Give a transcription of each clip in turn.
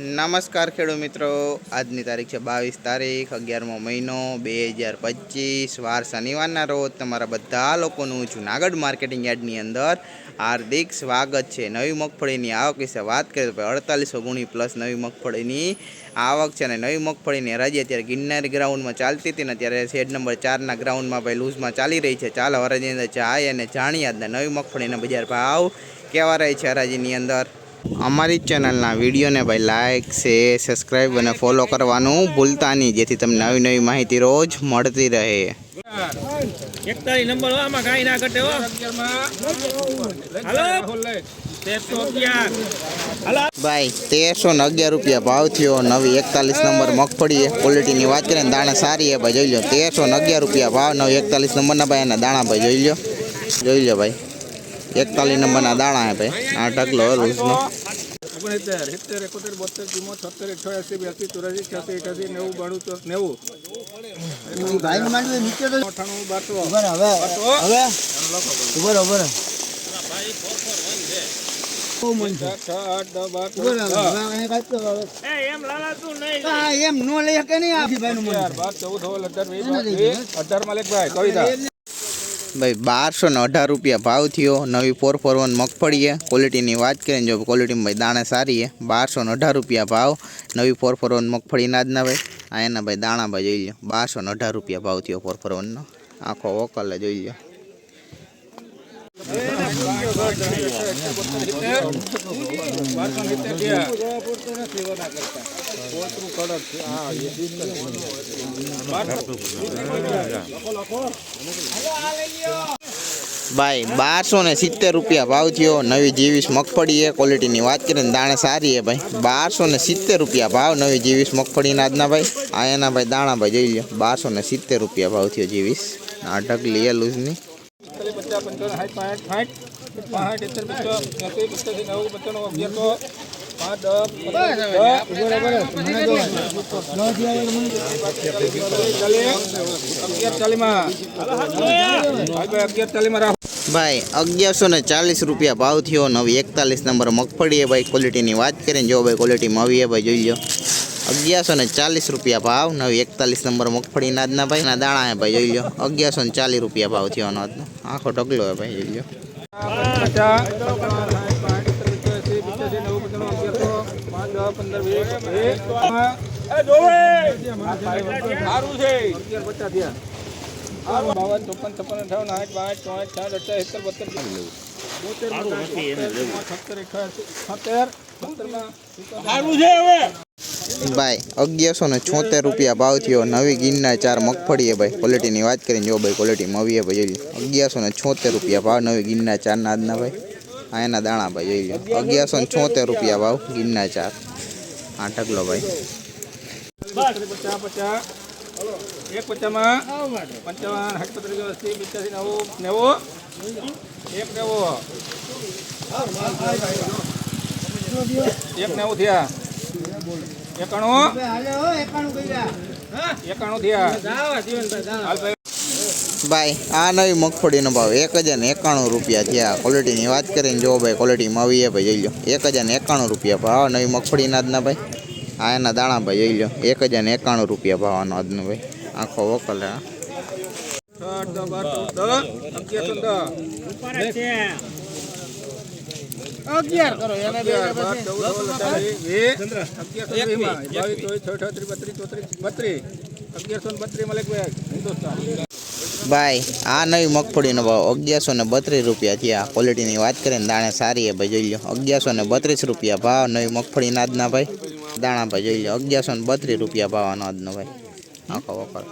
નમસ્કાર ખેડૂત મિત્રો. આજની તારીખ છે બાવીસ તારીખ, અગિયારમો મહિનો, બે હજાર પચીસ. વાર શનિવારના રોજ તમારા બધા લોકોનું જુનાગઢ માર્કેટિંગ યાર્ડની અંદર હાર્દિક સ્વાગત છે. નવી મગફળીની આવક વિશે વાત કરીએ તો અડતાલીસો ગુણી પ્લસ નવી મગફળીની આવક છે અને નવી મગફળીની હરાજી અત્યારે ગિરનારી ગ્રાઉન્ડમાં ચાલતી હતી ને અત્યારે શેડ નંબર ચારના ગ્રાઉન્ડમાં ભાઈ લૂઝમાં ચાલી રહી છે. ચાલો હરાજીની અંદર જાય અને આજના નવી મગફળીના બજાર ભાવ કેવા રહે છે હરાજીની અંદર? અમારી ચેનલના વિડીયોને ભાઈ લાઇક શેર સબસ્ક્રાઈબ અને ફોલો કરવાનું ભૂલતા નહીં જેથી તમને નવી નવી માહિતી રોજ મળતી રહે. એકતાલીસ નંબર આમાં કાંઈ ના ઘટે હો. હાલો? તેરસો અગિયાર. હાલો? ભાઈ તેરસો ને અગિયાર રૂપિયા ભાવ થયો નવી એકતાલીસ નંબર મગફળી. ક્વોલિટીની વાત કરીએ ને દાણા સારી હે ભાઈ જોઈ લો તેરસો ને અગિયાર રૂપિયા ભાવ નવી એકતાલીસ નંબરના ભાઈ એના દાણા ભાઈ જોઈ લો જોઈ લો ભાઈ. એકતાલીસ નંબરના દાણા હે ભાઈ. આ ઢગલો રોજનો ઓગણસિત્તેર સિત્તેર એકોતેર બોતેર ચુમ્મો છોતેર અઠ્યાસી બ્યાસી ચોરાસી છ્યાસી અઠ્યાસી નેવું બાણું ચો- નેવું અઠ્ઠાણું બારસો બાર ચૌદ, દસ. એમ નો લઈ શકે નહીં આ અગિયાર, બાર ચૌદ સોળ અઢાર વીસ બાવીસ અઢાર માલિકભાઈ કવિતા. ભાઈ, બારસો ને અઢાર રૂપિયા ભાવ થયો. નવી ફોર ફોર વન મગફળી છે ક્વોલિટીની વાત કરીએ જો ક્વોલિટીમાં ભાઈ દાણા સારી છે બારસો ને અઢાર રૂપિયા ભાવ. નવી ફોર ફોર વન મગફળીના જ ના ભાઈ. આ એના ભાઈ દાણા ભાઈ જોઈ લો બારસો ને અઢાર રૂપિયા ભાવ થયો ફોર ફોર વનનો આખો વોકલ જોઈ લો. ભાઈ, બારસો ને સિત્તેર રૂપિયા ભાવ થયો. નવી જીવીસ મગફળી એ ક્વોલિટીની વાત કરીએ ને દાણા સારી છે ભાઈ. બારસો ને સિત્તેર રૂપિયા ભાવ, નવી જીવીસ મગફળીના આજના ભાઈ. આ એના ભાઈ દાણા ભાઈ જોઈ લો બારસો ને સિત્તેર રૂપિયા ભાવ થયો જીવીસ. આ એ લૂઝની ભાઈ, અગિયારસો ને ચાલીસ રૂપિયા ભાવ થયો. નવી એકતાલીસ નંબર મગફળી એ ભાઈ ક્વોલિટીની વાત કરીને જો ભાઈ ક્વોલિટીમાં આવી એ ભાઈ, જોઈ લો અગિયારસો ને ચાલીસ રૂપિયા ભાવ નવી એકતાલીસ નંબર મગફળીના આજના ભાઈ ના દાણા હે ભાઈ જોઈ લો અગિયારસો ને ચાલીસ રૂપિયા ભાવ થયો આનો આજનો આખો ઢગલો હે ભાઈ જોઈ લો પચાસ, પંચાવન, સાઠ, પાંઠ, સિત્તેર, પંચ્યાસી, પંચ્યાસી, નેવું, પંચાણું, અગિયારસો, પાંચ, દસ, પંદર, વીસ, વીસ. અગિયાર પચાસ થયા. બાવન, ચોપન, છપ્પન, અઠાવન, સાઠ, બાસઠ, ચોસઠ, છાસઠ, અઠ્યાસી, સિત્તેર, બોતેર, બોતેર, છોતેર, અઠ્યાસી, છોતેર, બોતેરમાં ભાઈ અગિયારસો ને છોતેર રૂપિયા ભાવ થયો નવી ગીરના ચાર મગફળી ભાઈ ક્વોલિટીની વાત કરીને જો ભાઈ ક્વોલિટીમાં આવી ભાઈ જોઈ અગિયારસો ને છોતેર રૂપિયા ભાવ નવી ગીરના ચારના આજના ભાઈ આ એના દાણા ભાઈ જોઈ લો અગિયારસો ને છોતેર રૂપિયા ભાવ ગીરના ચાર આ ઢગલો ભાઈ એક નેવું થયા એકાણું. એકાણું થયા. ભાઈ. આ નવી મગફળીનો ભાવ એક હજાર એકાણું રૂપિયા થયા ક્વોલિટીની વાત કરીને જો ભાઈ ક્વોલિટીમાં આવી છે ભાઈ જોઈ લો એક હજાર એકાણું રૂપિયા ભાવ. નવી મગફળીના આજના ભાઈ. આ એના દાણા ભાઈ જોઈ લો એક હજાર એકાણું રૂપિયા ભાવ આનો આજનો ભાઈ. આખો વકલ હે છ આઠ દસ બાર ચૌદ દસ અગિયારસો ને દસ અગિયાર કરો એને અગિયારસો બત્રીસ હિન્દુસ્તાન ભાઈ આ નવી મગફળીનો ભાવ અગિયારસો ને બત્રીસ રૂપિયા થયા. ક્વોલિટીની વાત કરીએ ને દાણે સારી એ ભાઈ જોઈ લો અગિયારસો ને બત્રીસ રૂપિયા ભાવ નવી મગફળીના આજના ભાઈ. દાણા ભાઈ જોઈ લો અગિયારસો ને બત્રીસ રૂપિયા ભાવ આનો આજનો ભાઈ. આખો વકલ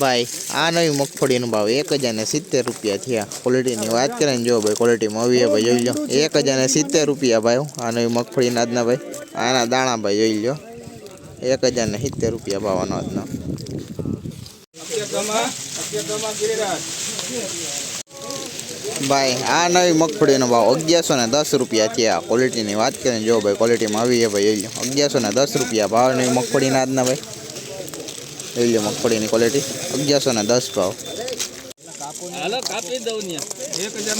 ભાઈ, આ નવી મગફળીનો ભાવ એક હજાર ને સિત્તેર રૂપિયા થયા. ક્વોલિટીની વાત કરીએ ને જો ભાઈ ક્વોલિટીમાં આવી ભાઈ, જોઈ લો. એક હજાર ને સિત્તેર રૂપિયા ભાઈ આ નવી મગફળીના આજના ભાઈ, આના દાણા ભાઈ, જોઈ લો. એક હજાર ને સિત્તેર રૂપિયા ભાવ આનો આજનો. ભાઈ આ નવી મગફળીનો ભાવ અગિયારસો ને દસ રૂપિયા થયા ક્વોલિટીની વાત કરીને જો ભાઈ ક્વોલિટીમાં આવી છે ભાઈ એ લો અગિયારસો ને દસ રૂપિયા ભાવ નવી મગફળીના આજના ભાઈ. લો મગફળીની ક્વોલિટી અગિયારસો ને દસ ભાવ. હાલો કાપી દઉં એક હજાર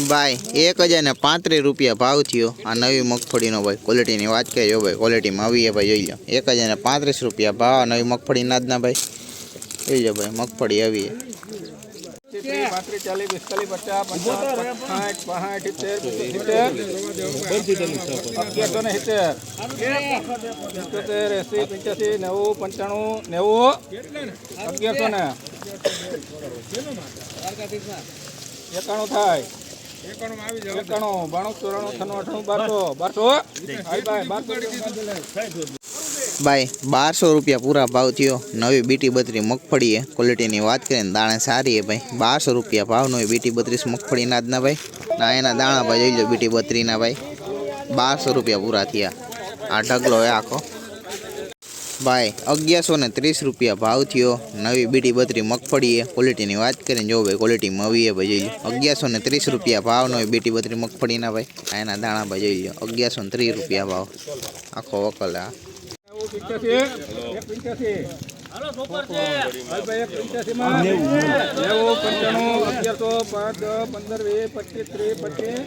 ભાઈ એક હજાર ને પાંત્રીસ રૂપિયા ભાવ થયો. આ નવી મગફળીનો ભાઈ ક્વોલિટીની વાત કરીએ ભાઈ ક્વોલિટીમાં આવી ભાઈ જોઈ લો. એક હજાર ને પાંત્રીસ રૂપિયા ભાવ નવી મગફળી નાદના ભાઈ. જોઈ લો ભાઈ મગફળી આવી. ને. નેવું પંચાણું નેવું અગિયારસો ને? એકાણું થાય. એકાણું બાણું ચોરાણું છન્નું અઠાણું બારસો બારસો ભાઈ બારસો રૂપિયા. પૂરા ભાવ થયો. નવી બીટી બત્રી મગફળી ક્વોલિટીની વાત કરીએ ને દાણે સારી હે ભાઈ. બારસો રૂપિયા ભાવ નવી બીટી બત્રીસ મગફળી ના ભાઈ. ના એના દાણા ભાઈ જોઈ લો બીટી બત્રીના ભાઈ. બારસો રૂપિયા પૂરા થયા. આ ઢગલો એ આખો. ભાઈ અગિયારસો ને ત્રીસ રૂપિયા ભાવ થયો નવી બીટી બત્રી મગફળી ક્વોલિટીની વાત કરીને જો ભાઈ ક્વોલિટીમાં આવી છે ભાઈ જોઈ લો અગિયારસો ને ત્રીસ રૂપિયા ભાવ નવી બીટી બત્રી મગફળીના ભાઈ આ એના દાણા ભાઈ જોઈ લો અગિયારસો ને ત્રીસ રૂપિયા ભાવ આખો વકલ આ નેવું પંચ્યાસી એક પંચ્યાસી હાઈ ભાઈ એક પંચ્યાસીમાં નેવું પંચાણું અગિયારસો પાંચ પંદર વીસ પચીસ ત્રીસ પચીસ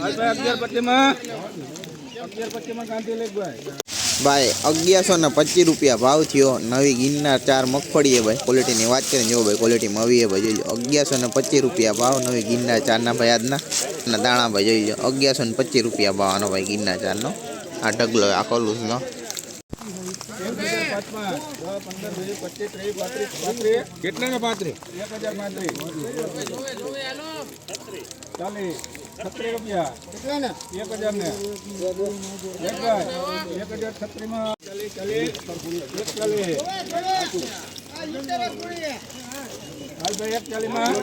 અગિયાર પચીસમાં અગિયાર પચીસમાં ગાંધી લેખ ભાઈ અગિયારસો ને પચીસ રૂપિયા ભાવ થયો. નવી ગિરનાર ચાર મગફળી ભાઈ. ક્વોલિટીની વાત કરીને જો ભાઈ ક્વોલિટીમાં આવી છે ભાઈ. જોઈજો. અગિયારસો ને પચીસ રૂપિયા ભાવ નવી ગિરનાર ચારના ભાઈ આજના. અને દાણા ભાઈ જોઈજો. અગિયારસો ને પચીસ રૂપિયા ભાવ આનો ભાઈ ગિરનાર ચારનો. આ ઢગલો આ કોલુસનો કેટલા ને પાંત્રીસ? એક હજાર પાંત્રીસ. ચાલીસ. રૂપિયા એક હજાર એક હજાર છત્રીસમાં ચાલીસ ચાલીસ એક ચાલીસ હાલ એક ચાલીસમાં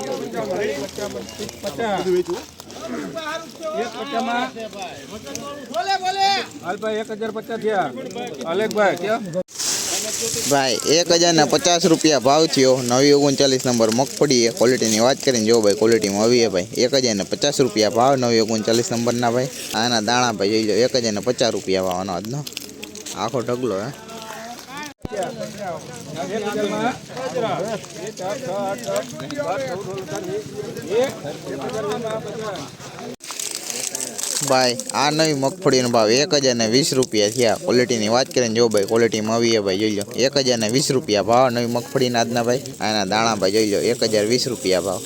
પચાસ ગયા પચાસમાં ભાઈ એક ક્યાં? ભાઈ, એક હજાર ને પચાસ રૂપિયા ભાવ થયો. નવી ઓગણચાલીસ નંબર મગફળી એ ક્વોલિટીની વાત કરીને જો ભાઈ ક્વોલિટીમાં આવી ભાઈ. એક હજાર ને પચાસ રૂપિયા ભાવ, નવી ઓગણચાલીસ નંબરના ભાઈ. આના દાણા ભાઈ, જોઈ લો, એક હજાર ને પચાસ રૂપિયા ભાવ આનો આખો ઢગલો, હે. ભાઈ, આ નવી મગફળીનો ભાવ એક હજાર ને વીસ રૂપિયા થયા. ક્વોલિટીની વાત કરીને જો ભાઈ ક્વોલિટીમાં આવી છે ભાઈ, જોઈ લો. એક હજાર ને વીસ રૂપિયા ભાવ, નવી મગફળીના આજના ભાઈ. આના દાણા ભાઈ, જોઈ લો, એક હજાર વીસ રૂપિયા ભાવ.